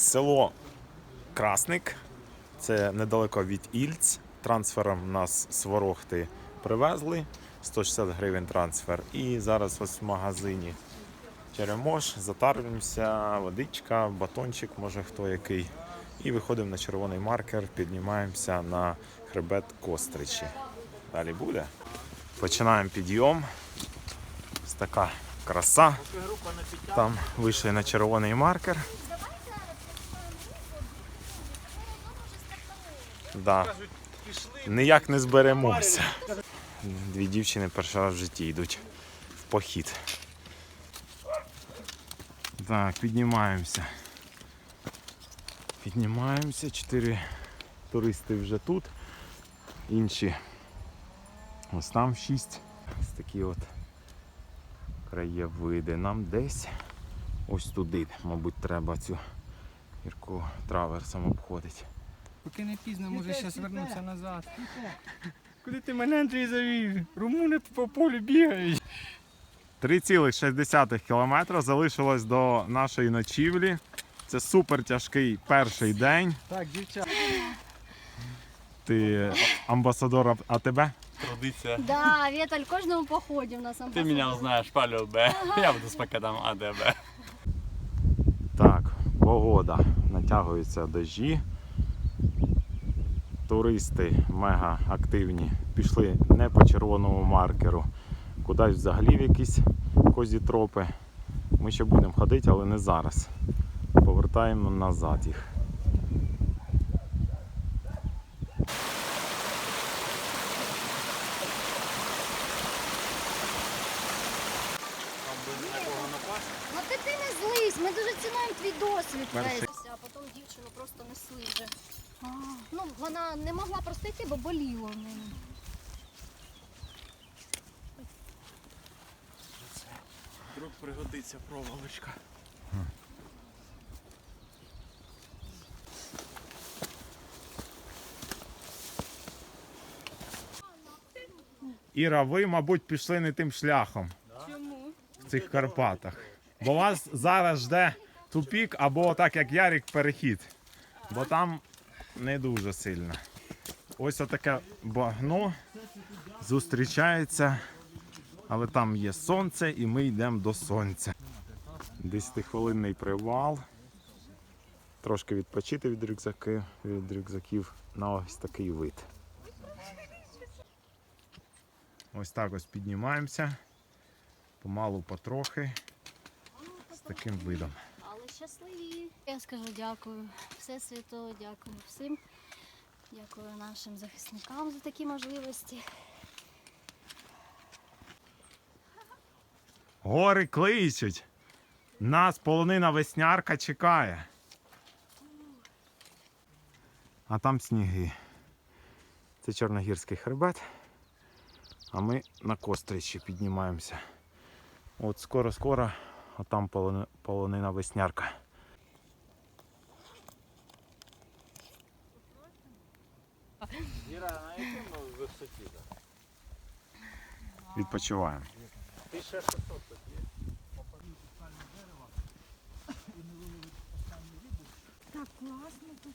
Село Красник, це недалеко від Ільць. Трансфером нас з Ворохти привезли. 160 гривень трансфер. І зараз ось в магазині Черемош, затарюємося, водичка, батончик, може хто який. І виходимо на червоний маркер, піднімаємося на хребет Костричі. Далі буде. Починаємо підйом. Ось така краса. Там вийшли на червоний маркер. Да. Ніяк не зберемося. Дві дівчини перший раз в житті йдуть в похід. Так, піднімаємося. Піднімаємося. Чотири туристи вже тут. Інші ось там шість. Ось такі от краєвиди. Нам десь ось туди, мабуть, треба цю гірку траверсом обходити. Поки не пізно, може зараз вернутися назад. Куди ти мене Андрій завів? Румуни по полю бігають. 3,6 кілометра залишилось до нашої ночівлі. Це супер тяжкий перший день. Так, дівчата. Ти амбасадор АТБ? Традиція. Да, Віталь, кожному поході в нас Ти амбасадор. мене знаєш по любе. Я буду з пакетом АДБ. Так, погода. Натягуються дощі. Туристи мега активні. Пішли не по червоному маркеру, кудись взагалі в якісь козі тропи. Ми ще будемо ходити, але не зараз. Повертаємо назад їх. Ну злись, ми дуже цінуємо твій досвід. Перший. весь. А потім дівчину просто несли вже. А, ну, вона не могла просто йти, бо боліло в неї. Вдруг пригодиться проволочка. Іра, ви, мабуть, пішли не тим шляхом. Чому? в цих Карпатах. Бо вас зараз жде тупік або так як Ярік перехід. Бо там не дуже сильно. Ось отаке багно зустрічається, але там є сонце і ми йдемо до сонця. 10-хвилинний привал. Трошки відпочити від рюкзаків, від рюкзаків на ось такий вид. Ось так ось піднімаємося помалу потрохи з таким видом. Але щасливі. Я скажу дякую Всесвіту, дякую всім. Дякую нашим захисникам за такі можливості. Гори кличуть. Нас полонина веснярка чекає. А там сніги. Це Чорногірський хребет. А ми на костричі піднімаємося. От скоро-скоро, а там полонина веснярка. Висоті? Відпочиваємо. Ти ще 600 тут є. Так класно тут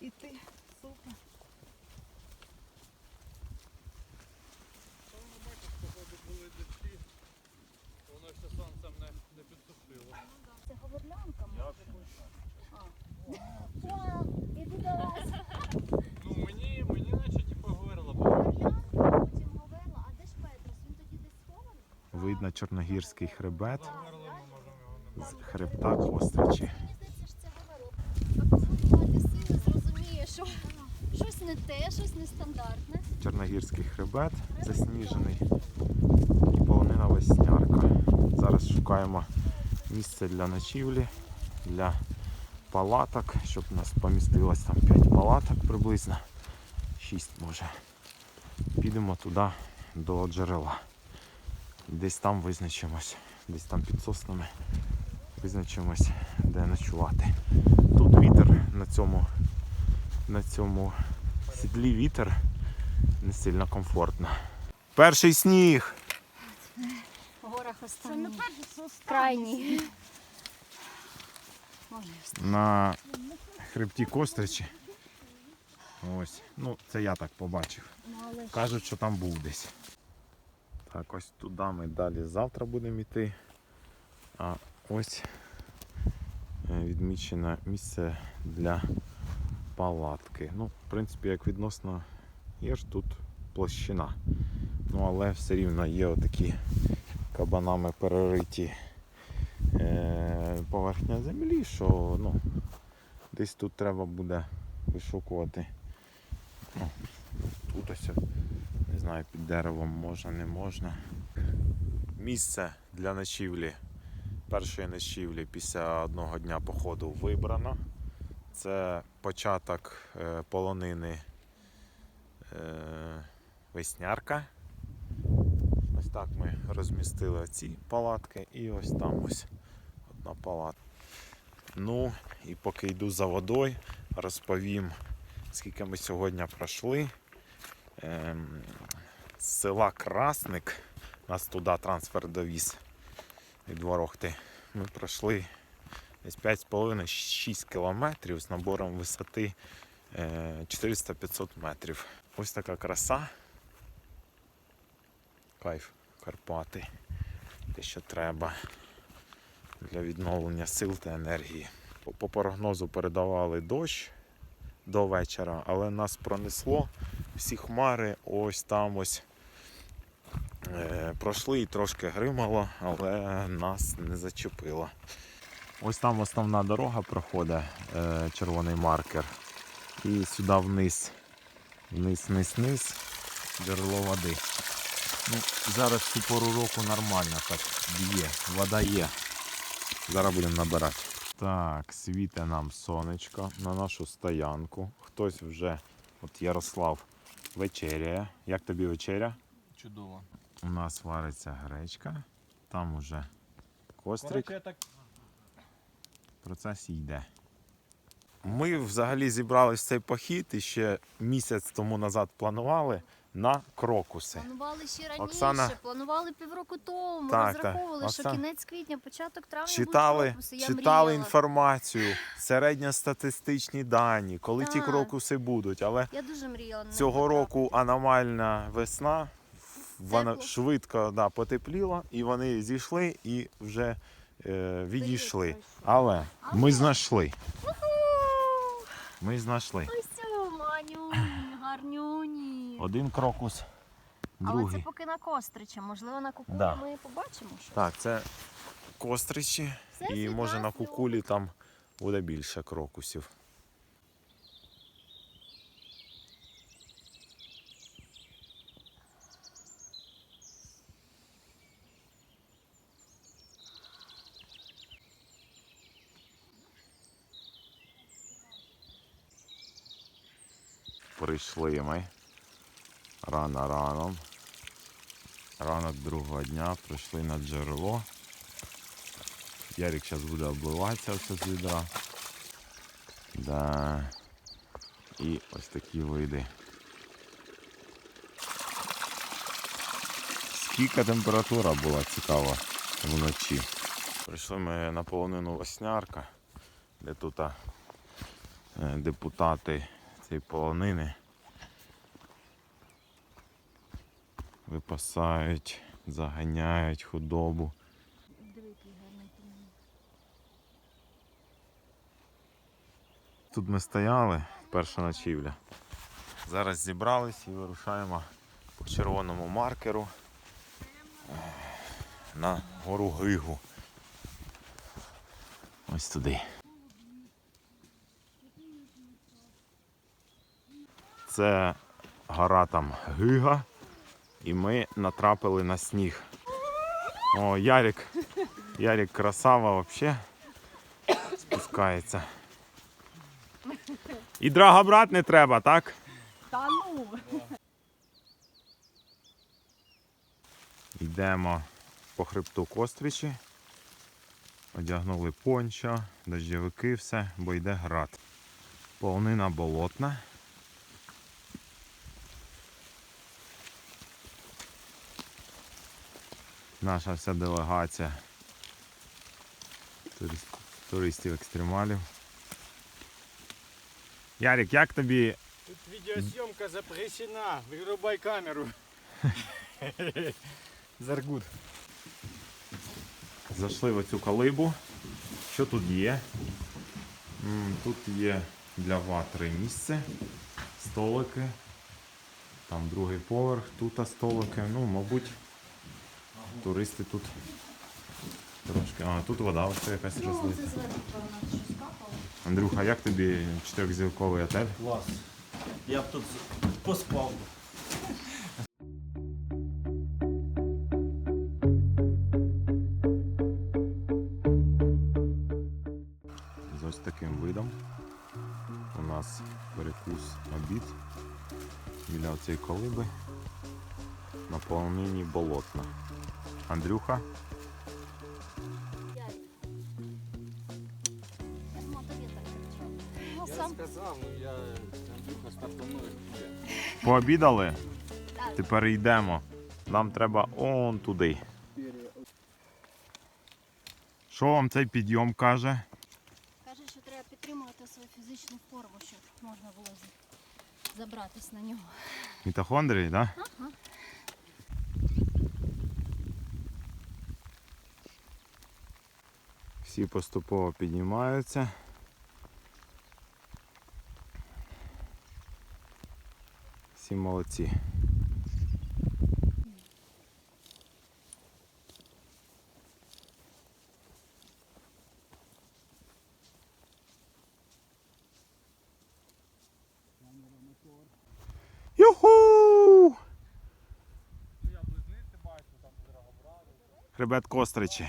іти. Супер. Воно ще сонцем не, не підсушило. Це говорлянка. Вау, іди до вас. Видно Чорногірський хребет з хребта костричі. Щось не те, щось нестандартне. Чорногірський хребет засніжений і полонина веснярка. Зараз шукаємо місце для ночівлі, для палаток, щоб у нас помістилось там 5 палаток приблизно. 6 може. Підемо туди до джерела. Десь там визначимось, десь там під соснами визначимось, де ночувати. Тут вітер на цьому, на цьому сідлі вітер не сильно комфортно. Перший сніг. В горах останній. Крайній. На хребті Костричі. Ось. Ну, це я так побачив. Ну, Кажуть, що там був десь. Так, ось туди ми далі завтра будемо йти. А ось е, відмічене місце для палатки. Ну, в принципі, як відносно є ж тут площина. Ну, але все рівно є отакі кабанами перериті е, поверхня землі, що ну, десь тут треба буде вишукувати. Ну, тут ось знаю, під деревом можна, не можна. Місце для ночівлі, першої ночівлі після одного дня походу вибрано. Це початок е, полонини е, Веснярка. Ось так ми розмістили ці палатки і ось там ось одна палатка. Ну і поки йду за водою, розповім, скільки ми сьогодні пройшли. Села Красник, нас туди трансфер довіз від Ворохти. Ми пройшли десь 5,5-6 кілометрів з набором висоти е, 400-500 метрів. Ось така краса. Кайф Карпати. Те, що треба для відновлення сил та енергії. По, прогнозу передавали дощ до вечора, але нас пронесло. Всі хмари ось там ось е, пройшли і трошки гримало, але нас не зачепило. Ось там основна дорога проходить, е, червоний маркер. І сюди вниз, вниз, вниз, вниз, джерело води. Ну, зараз цю пору року нормально так б'є, вода є. Зараз будемо набирати. Так, світе нам сонечко на нашу стоянку. Хтось вже, от Ярослав, вечеряє. Як тобі вечеря? Чудово. У нас вариться гречка, там уже кострик. Коротше, я так Процес йде. Ми взагалі зібрались в цей похід і ще місяць тому назад планували на крокуси. Планували ще раніше, Оксана- планували півроку тому, Так, розраховували, так. що Оксан- кінець квітня, початок травня Читали, будуть крокуси. Я читали мріяла. інформацію, середньостатистичні дані, коли ті крокуси будуть. Але Я дуже мріяла. цього року аномальна весна, вона Тепло. швидко да, потепліла, і вони зійшли і вже е, відійшли. Але ми знайшли. Ми знайшли. Ось манюні, гарнюні. Один крокус, Але другий. це поки на кострича, можливо, на кукурі Да. ми побачимо щось. Так, це костричі, Це і може на кукулі там буде більше крокусів. Прийшли ми рано раном. Ранок другого дня прийшли на джерело. Ярик зараз буде обливатися все з відра. Да. І ось такі види. Скільки температура була цікава вночі. Прийшли ми на полонину Веснярка, де тут е, депутати цієї полонини випасають, заганяють худобу. Тут ми стояли, перша ночівля. Зараз зібрались і вирушаємо по червоному маркеру е, на гору Гигу. Ось туди. Це гора там Гига. І ми натрапили на сніг. О, Ярик. Ярик красава взагалі. Спускається. І драга брат не треба, так? Та ну! Йдемо по хребту Костричі. Одягнули пончо, дощовики, все, бо йде град. Полнина болотна. Наша вся делегація туристів екстремалів. Ярик, як тобі Тут відеозйомка запрещена. Вирубай камеру. Заргут. Зайшли в оцю колибу. Що тут є? Тут є для ватри місце, столики. Там другий поверх, тут столики. Ну, мабуть, туристи тут трошки. А, тут вода ось якась Ну, розлита. щось капало. Андрюха, як тобі чотирьохзірковий отель? Клас. Я б тут поспав. з ось таким видом. У нас перекус обід біля цієї колиби на полонині болотна. Андрюха, Я сказав, ну я Андрюха стартанує. пообідали? Тепер йдемо. Нам треба он туди. Що вам цей підйом каже? каже, що треба підтримувати свою фізичну форму, щоб можна було забратись на нього. Мітохондрії, так? Да? Ага. Всі поступово піднімаються. Всі молодці. Юху! Хребет Костричі.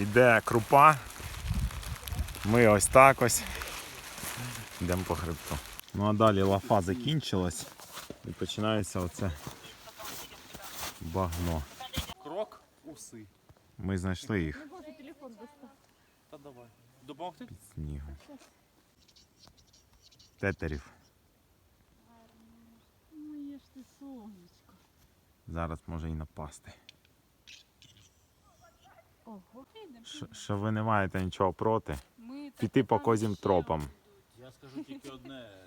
Іде крупа. Ми ось так ось. Йдемо по хребту. Ну а далі лафа закінчилась і починається оце багно. Крок, уси. Ми знайшли їх Та давай. Допомогти? під снігом. Тетерів. Моє ж ти сонечко. Зараз може і напасти. Ого. Що- Що ви не маєте нічого проти? Ми Піти по козім тропам. Я скажу тільки одне. е,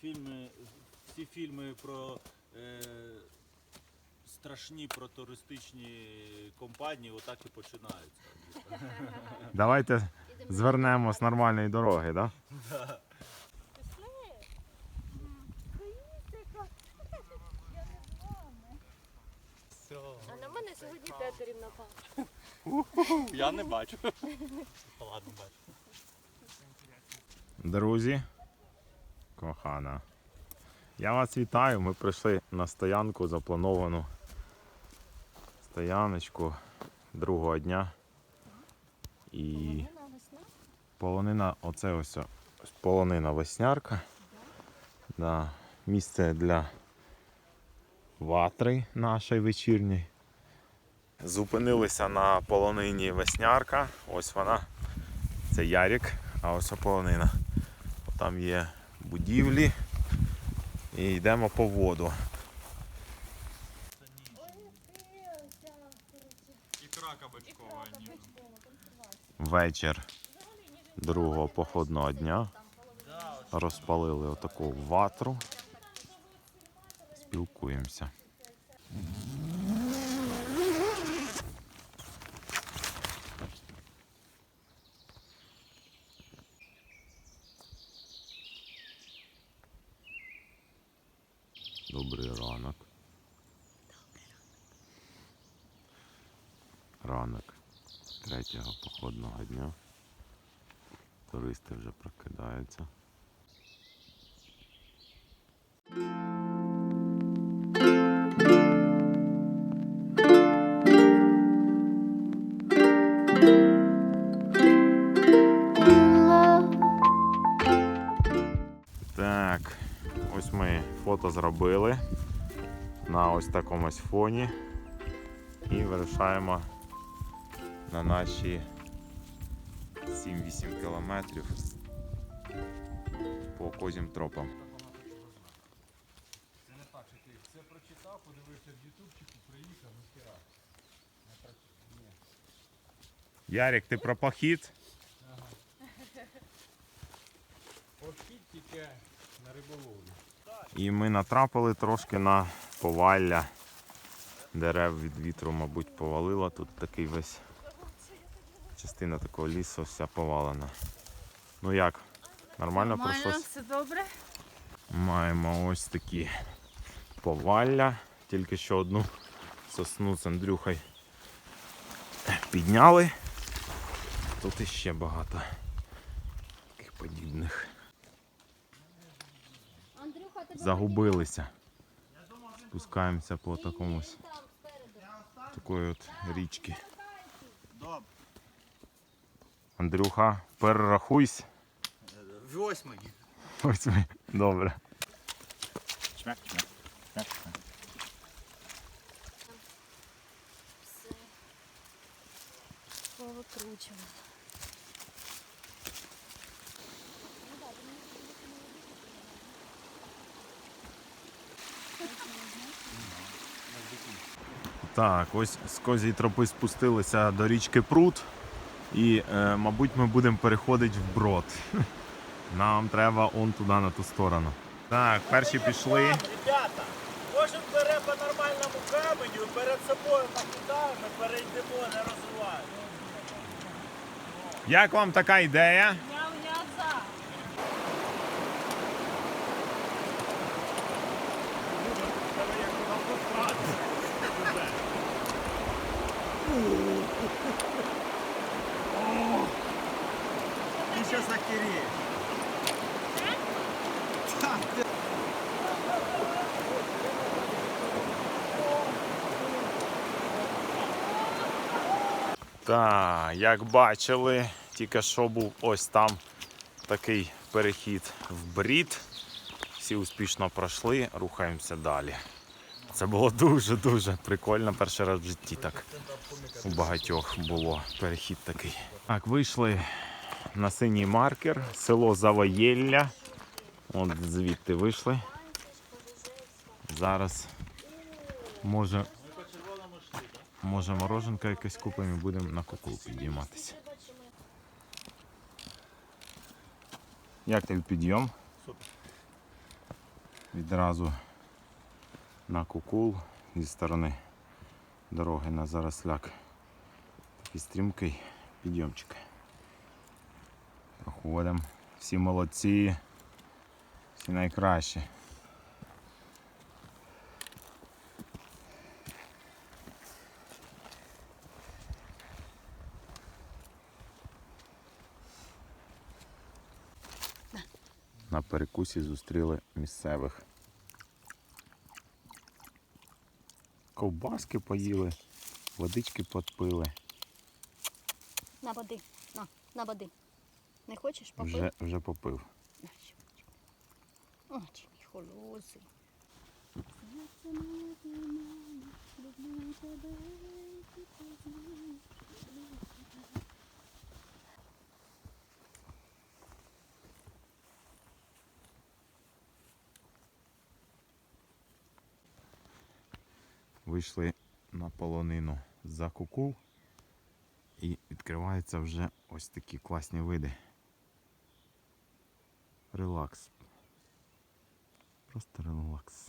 Фільми, всі фільми про е, страшні про туристичні компанії отак і починаються. Давайте звернемо з нормальної дороги, так? Да? Все. А на мене сьогодні тетерів напав. Я не бачу. Ладно, бачу. Друзі, кохана. Я вас вітаю. Ми прийшли на стоянку заплановану стояночку другого дня. І полонина, оце ось полонина веснярка. Да. Місце для ватри нашої вечірньої. Зупинилися на полонині веснярка. Ось вона. Це Ярік, а ось полонина. Там є будівлі. І йдемо по воду. Ікра кабачкова. Вечір другого походного дня. Розпалили отаку ватру. Спілкуємося. Добрий ранок. Ранок третього походного дня. Туристи вже прокидаються. Так, ось ми фото зробили на ось такому ось фоні і вирушаємо на наші 7-8 кілометрів по козім тропам. Це не так, що ти все прочитав, подивився в ютубчику, приїхав. Не прочитав. Ярик, ти про похід? Похід тільки на риболовлю. І ми натрапили трошки на повалля. Дерев від вітру, мабуть, повалило. Тут такий весь частина такого лісу вся повалена. Ну як? Нормально, пройшлось? все добре. Маємо ось такі повалля. Тільки що одну сосну з Андрюхою підняли. Тут іще багато таких подібних. Загубилися. Спускаємося по такомусь такої от річки. Андрюха, перерахуйся. Восьмий. Ось ми. Добре. Чмяк, чмяк. чмяк, чмяк. все повикручували. Так, ось з козій тропи спустилися до річки Прут. І, е, мабуть, ми будемо переходити в брод. Нам треба он туди, на ту сторону. Так, перші пішли. Ребята, кожен бере по нормальному каменю, перед собою накидаємо, перейдемо, не розвиваємо. Як вам така ідея? Зараз. Так, як бачили, тільки що був ось там такий перехід в брід. Всі успішно пройшли, рухаємося далі. Це було дуже-дуже прикольно. Перший раз в житті так у багатьох було перехід такий. Так, вийшли на синій маркер, село Завоєлля. От звідти вийшли. Зараз може Може мороженка якесь купимо і будемо на кукул підійматися. Як тобі підйом? Супер. Відразу на кукул зі сторони дороги на заросляк. Такий стрімкий підйомчик. Проходимо. Всі молодці, всі найкращі. На перекусі зустріли місцевих. Ковбаски поїли, водички підпили. На води. На, на води. Не хочеш попити? Вже, вже попив. О, чи мій холосий. Вийшли на полонину за кукул і відкриваються вже ось такі класні види. Релакс. Просто релакс.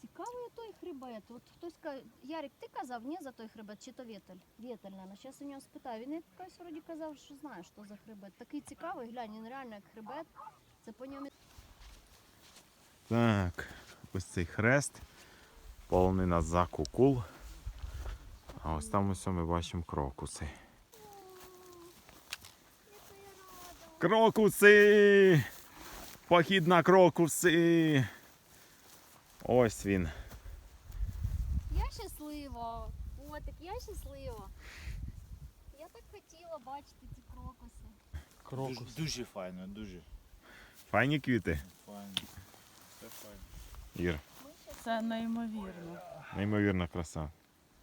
Цікавий той хребет. От хтось каже, Ярик, ти казав, ні, за той хребет, чи то Вєтель? Вєтель, наверное. Зараз у нього спитаю. Він якось вроді казав, що знає, що за хребет. Такий цікавий, глянь, він реально як хребет. Це по ньому Так, ось цей хрест. Полонина за кукул. А ось там ось ми бачимо крокуси. Крокуси! Похід на крокуси! Ось він. Я щаслива. Котик, я щаслива. Я так хотіла бачити ці крокуси. Дуже, дуже файно, дуже Файні квіти. файно. Все файно. Ір, Це неймовірно. неймовірна краса.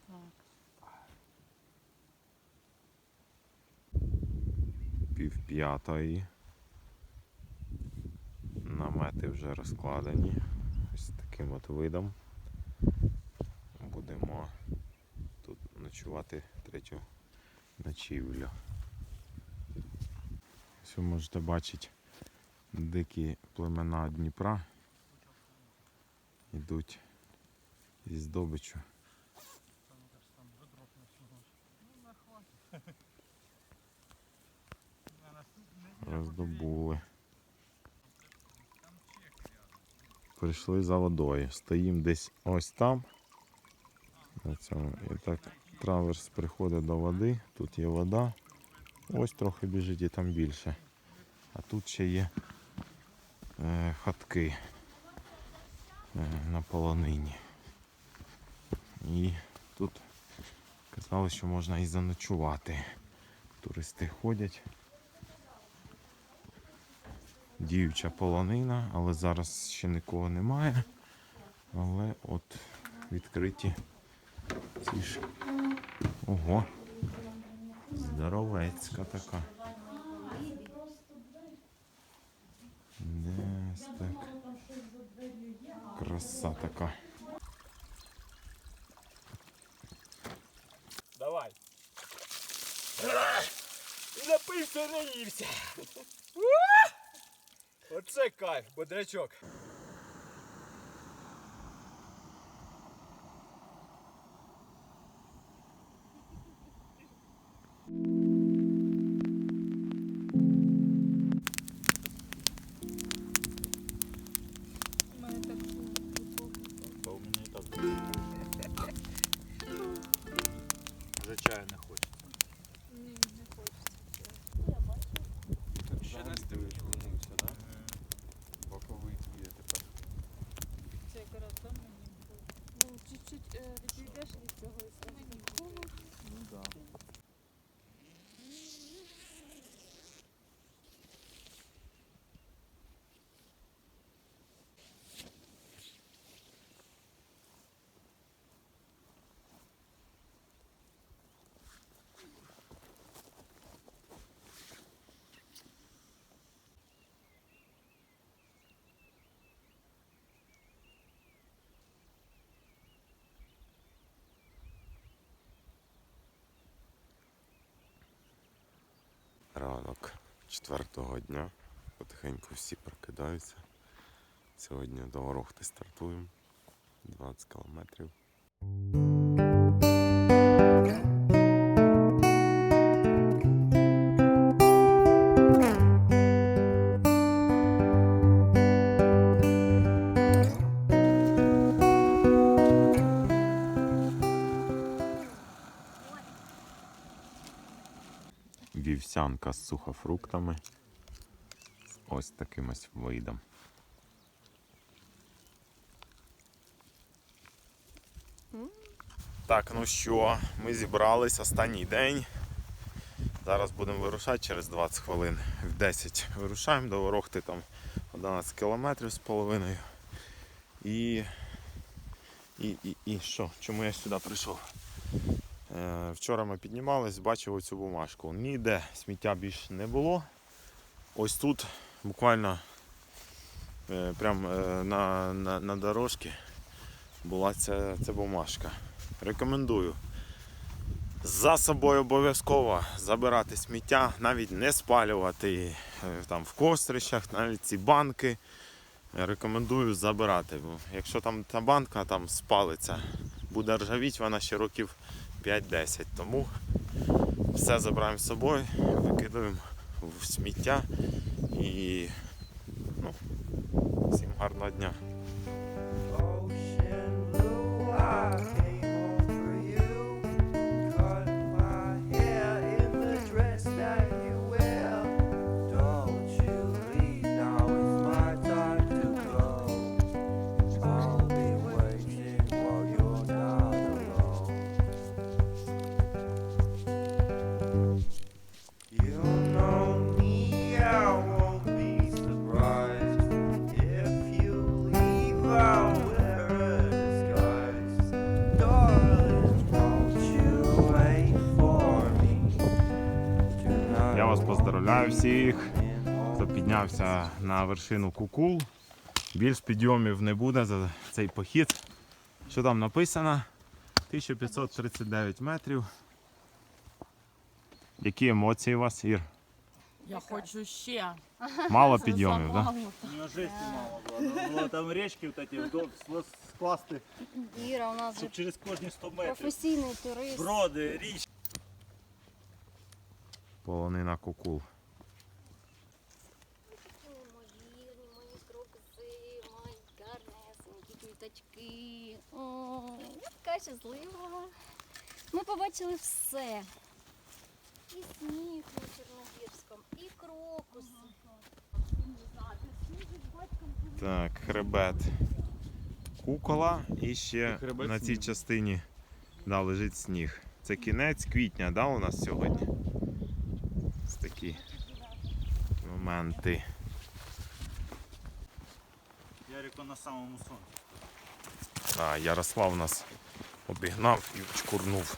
Так. Пів п'ятої. Намети вже розкладені. Ось таким от видом. Будемо тут ночувати третю ночівлю. Ось ви можете бачити дикі племена Дніпра йдуть із здобичу. Роздобули. Прийшли за водою. Стоїмо десь ось там. На цьому. І так траверс приходить до води. Тут є вода. Ось трохи біжить і там більше. А тут ще є е, хатки е, на полонині. І тут казали, що можна і заночувати. Туристи ходять. Діюча полонина, але зараз ще нікого немає. Але от відкриті ці ж. Ого. Здоровецька така. Десь так. Краса така. Давай. Напився, наївся. Оце кайф, бодрячок. Четвертого дня. Потихеньку всі прокидаються. Сьогодні до Орохти стартуємо. 20 кілометрів. Вівсянка з сухофруктами. Ось таким ось видом. Так, ну що, ми зібрались останній день. Зараз будемо вирушати через 20 хвилин. В 10 вирушаємо до Ворохти там 11 кілометрів з половиною. І. І, і, і що? Чому я сюди прийшов? Е, Вчора ми піднімались, бачив оцю бумажку. Ніде сміття більше не було. Ось тут буквально е, прям е, на, на, на дорожці була ця, ця бумажка. Рекомендую. За собою обов'язково забирати сміття, навіть не спалювати там в кострищах, навіть ці банки. Рекомендую забирати. Бо якщо там та банка там спалиться, буде ржавіть вона ще років 5-10. Тому все забираємо з собою, викидуємо в сміття і ну, всім гарного дня. Поздравляю всіх, хто піднявся на вершину Кукул. Більш підйомів не буде за цей похід. Що там написано? 1539 метрів. Які емоції у вас, Ір? Я хочу ще. Мало підйомів, так? Да? Неожиданно мало було. Було там річки вот эти вдоль скласти, Іра у нас же щоб через кожні 100 метрів. професійний турист. Броди, річки. Полонина кукул. Квіточки. Ой, я така щаслива. Ми побачили все. І сніг на Чорногірському, і крокуси. Так, хребет кукола і ще Хребет на цій снігу. частині да, лежить сніг. Це кінець квітня, да, у нас сьогодні. Ось такі моменти. Ярико на самому сонці. А, Ярослав нас обігнав і чкурнув.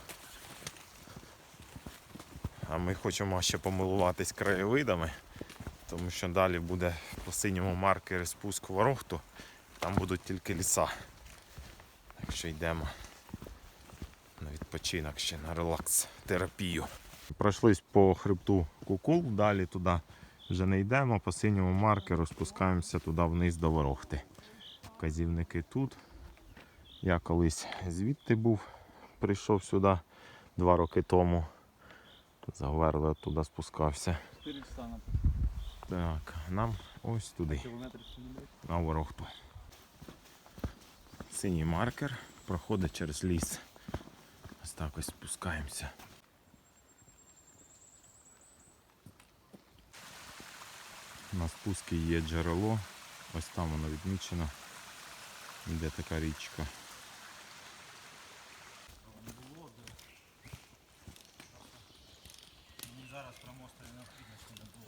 А ми хочемо ще помилуватись краєвидами, тому що далі буде по синьому маркері спуск в Ворохту, там будуть тільки ліса. Так що йдемо на відпочинок ще на релакс терапію. Пройшлись по хребту Кукул, далі туди вже не йдемо, по синьому маркеру спускаємося туди вниз до Ворохти. Вказівники тут. Я колись звідти був, прийшов сюди два роки тому. Заверли туди спускався. 400 на Так, нам ось туди, на ворохту. Синій маркер проходить через ліс. Ось так ось спускаємося. На спуску є джерело. Ось там воно відмічено. Іде така річка. Зараз про мостові необхідності не було.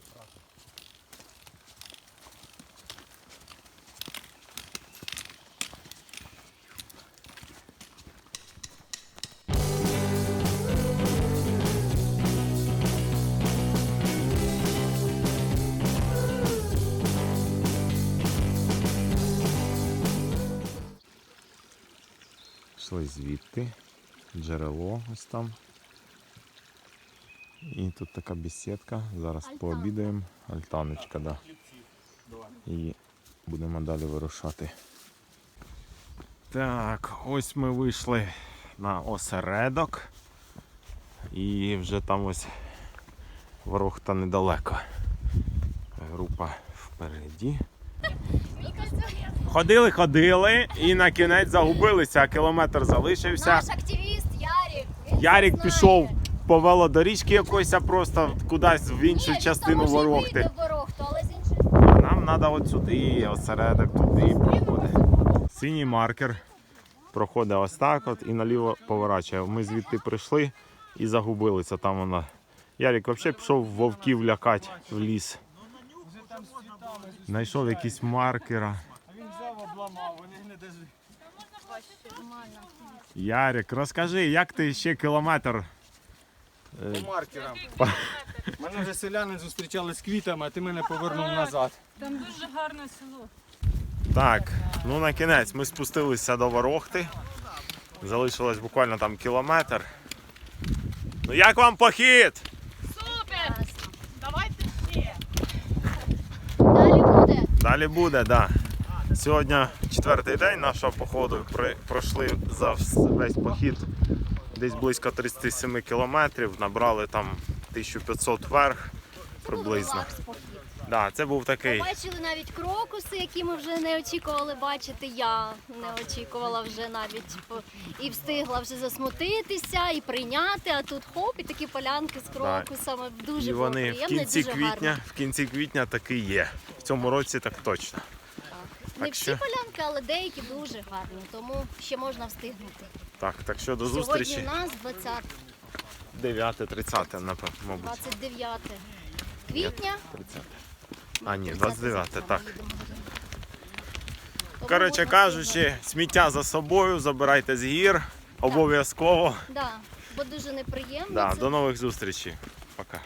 Йшли звідти. Джерело ось там. І тут така бесідка. Зараз Альтанка. пообідаємо. Альтаночка, да. І будемо далі вирушати. Так, ось ми вийшли на осередок. І вже там ось ворохта недалеко. Група впереді. Ходили, ходили і на кінець загубилися, кілометр залишився. Наш активіст Ярік. він Ярік знає. Пішов по велодоріжці якоїсь, а просто кудись в іншу Ні, частину там може й ворохти. вийде в Ворохту, але з іншої А нам треба от сюди, осередок туди проходить. Синій маркер проходить ось так от і наліво поворачує. Ми звідти прийшли і загубилися. Там вона. Ярік взагалі пішов вовків лякати в ліс. Знайшов якісь маркера. А він взяв, обламав, вони не дожили. Ярік, розкажи, як ти ще кілометр? Е, По маркерам. Мене вже селяни зустрічали з квітами, а ти мене повернув назад. Там дуже гарне село. Так, ну на кінець ми спустилися до Ворохти. Залишилось буквально там кілометр. Ну як вам похід? Супер! Давайте ще! Далі буде. Далі буде, так. Да. Сьогодні четвертий день нашого походу. Пройшли за весь похід десь близько 37 кілометрів. Набрали там 1500 вверх приблизно. Да, це був такий. Побачили навіть крокуси, які ми вже не очікували бачити. Я не очікувала вже навіть і встигла вже засмутитися і прийняти. А тут хоп, і такі полянки з крокусами. Дуже І було вони в кінці дуже квітня, гарно. в кінці квітня таки є. В цьому році так точно. Не так всі що- полянки, але деякі дуже гарні, тому ще можна встигнути. Так, так що до Сьогодні зустрічі. у нас 20, 9-30, напевно, мабуть. 29 квітня. 30. А ні, 29, так. Коротше кажучи, сміття за собою, забирайте з гір. Обов'язково. Да, бо дуже неприємно. Да, це до нових зустрічей. Пока.